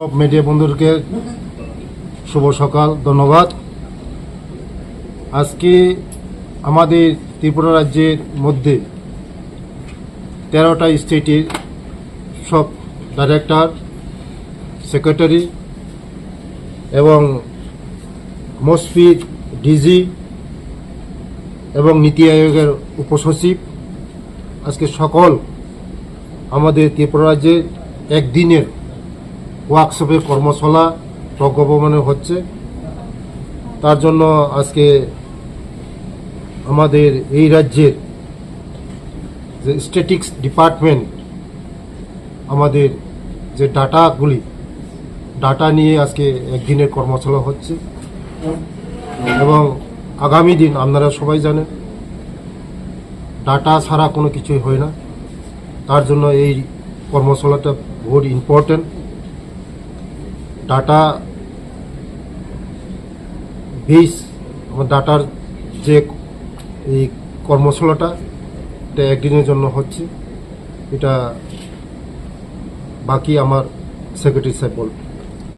সব মিডিয়া বন্ধুদেরকে শুভ সকাল, ধন্যবাদ। আজকে আমাদের ত্রিপুরা রাজ্যের মধ্যে তেরোটা স্টেটের সব ডাইরেক্টর সেক্রেটারি এবং মসফিদ ডিজি এবং নীতি আয়োগের উপসচিব। আজকে সকল আমাদের ত্রিপুরা রাজ্যের একদিনের ওয়ার্কশপের কর্মশালা প্রজ্ঞাপনে হচ্ছে। তার জন্য আজকে আমাদের এই রাজ্যের যে স্ট্যাটিক্স ডিপার্টমেন্ট আমাদের যে ডাটাগুলি, ডাটা নিয়ে আজকে একদিনের কর্মশালা হচ্ছে। এবং আগামী দিন আপনারা সবাই জানেন, ডাটা ছাড়া কোনো কিছুই হয় না। তার জন্য এই কর্মশালাটা বহুত ইম্পর্টেন্ট ডাটা বেস আমার ডাটার যে এই কর্মশালাটা, এটা একদিনের জন্য হচ্ছে। এটা বাকি আমার সেক্রেটারি সাহেব বলবে।